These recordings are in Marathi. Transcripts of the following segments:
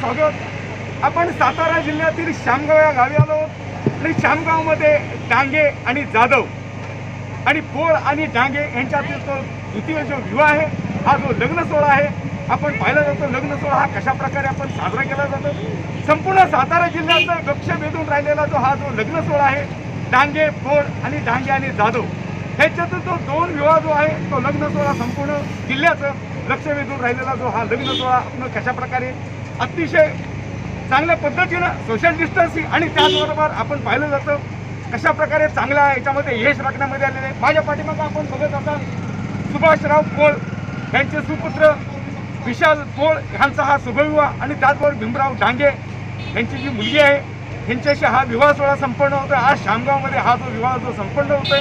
स्वागत. आपण सातारा जिल्ह्यातील श्यामगाव या गावी आलो आणि श्यामगावमध्ये डांगे आणि जाधव आणि पोळ आणि डांगे यांच्यातील तो द्वितीय जो विवाह आहे हा जो लग्न सोहळा आहे आपण पाहिला जातो लग्न सोहळा हा कशा प्रकारे आपण साजरा केला जातो. संपूर्ण सातारा जिल्ह्याचं लक्ष वेधून राहिलेला जो हा जो लग्न सोहळा आहे डांगे पोळ आणि डांगे आणि जाधव ह्याच्यातून तो दोन विवाह जो आहे तो लग्न सोहळा संपूर्ण जिल्ह्याचं लक्ष वेधून राहिलेला जो हा लग्न सोहळा आपण कशा प्रकारे अतिशय चांगल्या पद्धतीनं सोशल डिस्टन्सिंग आणि त्याचबरोबर आपण पाहिलं जातं कशा प्रकारे चांगल्या याच्यामध्ये यश राखण्यामध्ये आलेले आहे. माझ्या पाठीमागं आपण बघत असाल सुभाषराव पोळ यांचे सुपुत्र विशाल पोळ ह्यांचा हा शुभविवाह आणि त्याचबरोबर भीमराव डांगे यांची जी मुलगी आहे ह्यांच्याशी हा विवाह सोहळा संपन्न होतोय. आज शामगावमध्ये हा जो विवाह जो संपन्न होतोय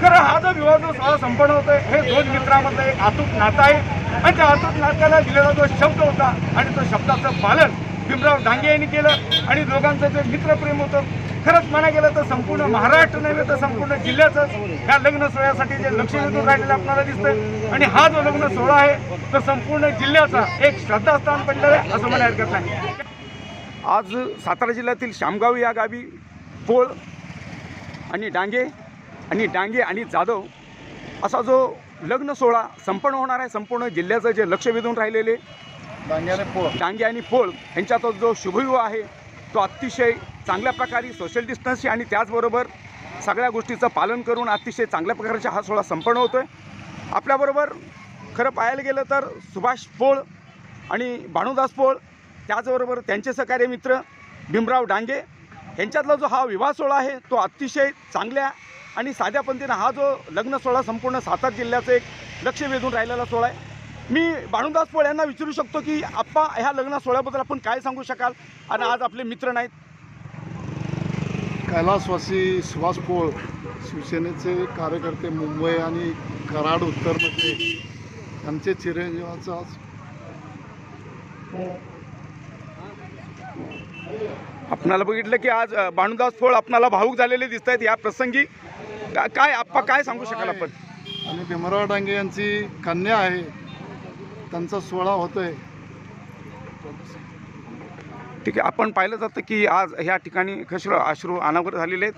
खरं हा जो विवाह जो सोहळा संपन्न होतोय हे दोन मित्रामधलं एक अतूट नातं आहे. आणि त्या अतूट नाटकाला दिलेला जो शब्द होता आणि तो शब्दाचं पालन भीमराव डांगे यांनी केलं आणि दोघांचं जे मित्रप्रेम होतं खरंच म्हणा गेलं तर संपूर्ण महाराष्ट्र नव्हे तर संपूर्ण जिल्ह्याचं ह्या लग्न सोहळ्यासाठी जे लक्ष वेधून राहिलेलं आपल्याला दिसतंय. आणि हा जो लग्न सोहळा आहे तो संपूर्ण जिल्ह्याचा एक श्रद्धास्थान बनलेलं आहे असं मला हरकत नाही. आज सातारा जिल्ह्यातील शामगाव या गावी पोळ आणि डांगे आणि डांगे आणि जाधव असा जो लग्न सोहळा संपन्न होणार आहे. संपूर्ण जिल्ह्याचं जे लक्ष वेधून राहिलेले डांगे आणि पोळ. यांच्यात जो शुभविवाह आहे तो अतिशय चांगल्या प्रकारे सोशल डिस्टन्स आणि त्याचबरोबर सगळ्या गोष्टीचं पालन करून अतिशय चांगल्या प्रकारचा हा सोहळा संपन्न होतो आहे आपल्याबरोबर खरं पाहायला गेलं तर सुभाष पोळ आणि भानुदास पोळ त्याचबरोबर त्यांचे सहकार्य मित्र भीमराव डांगे यांच्यातला जो हा विवाह सोहळा आहे तो अतिशय चांगल्या आणि साध्या पद्धतीनं हा जो लग्न सोहळा संपूर्ण सातारा जिल्ह्याचं एक लक्ष वेधून राहिलेला सोहळा आहे. मी भानुदास पोळ यांना विचारू शकतो की आप्पा ह्या लग्न सोहळ्याबद्दल आपण काय सांगू शकाल? आणि आज आपले मित्र नाहीत. कैलासवासी सुभाष पोळ शिवसेनेचे कार्यकर्ते मुंबई आणि कराड उत्तरमध्ये आमचे चिरंजीवाचा आज आपणाला बघितलं की आज भानुदास पोळ आपणाला भाऊक झालेले दिसत आहेत या प्रसंगी का- काय आप्पा काय सांगू शकाल आपण? आणि भीमराव डांगे यांची कन्या आहे. त्यांचा सोहळा होतोय. ठीक आहे आपण पाहिलं जातं की आज ह्या ठिकाणी खश्र अश्रू अनावर झालेले आहेत.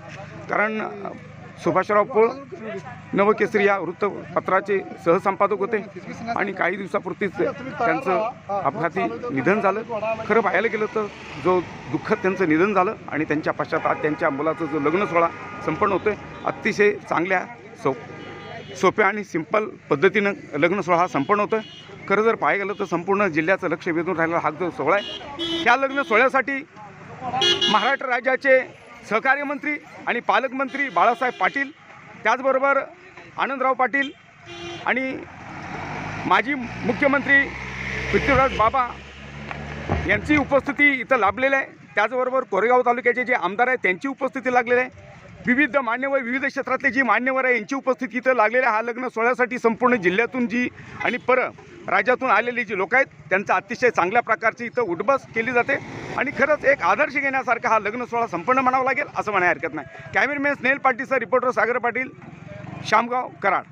कारण सुभाषराव पोळ नवकेसरी या वृत्तपत्राचे सहसंपादक होते. आणि काही दिवसापुरतीच त्यांचं अपघाती निधन झालं. खरं पाहायला गेलं तर जो दुःखद त्यांचं निधन झालं आणि त्यांच्या पश्चातात त्यांच्या मुलाचं जो लग्न सोहळा संपन्न होतोय अतिशय चांगल्या सो सोप्या आणि सिंपल पद्धतीनं लग्न सोहळा हा संपन्न होतोय. खरं जर पाहायला गेलं तर संपूर्ण जिल्ह्याचं लक्ष वेधून राहिलेला हा जो सोहळा आहे त्या लग्न सोहळ्यासाठी महाराष्ट्र राज्याचे सहकार्य मंत्री आणि पालकमंत्री बाळासाहेब पाटील त्याचबरोबर आनंदराव पाटील आणि माजी मुख्यमंत्री पृथ्वीराज बाबा यांची उपस्थिती इथं लाभलेली आहे. त्याचबरोबर कोरेगाव तालुक्याचे जे आमदार आहेत त्यांची उपस्थिती लागलेली आहे. विविध मान्यवर विविध क्षेत्रातले जी मान्यवर आहे यांची उपस्थिती इथं लागलेल्या आहे. हा लग्न सोहळ्यासाठी संपूर्ण जिल्ह्यातून जी आणि पर राज्यातून आलेली जी लोक आहेत त्यांचा अतिशय चांगल्या प्रकारची इथं उठबस केली जाते. आणि खरंच एक आदर्श घेण्यासारखा हा लग्न सोहळा संपन्न म्हणावा लागेल असं म्हणायला हरकत नाही. कॅमेरामॅन स्नेल पाटील सर रिपोर्टर सागर पाटील शामगाव कराड.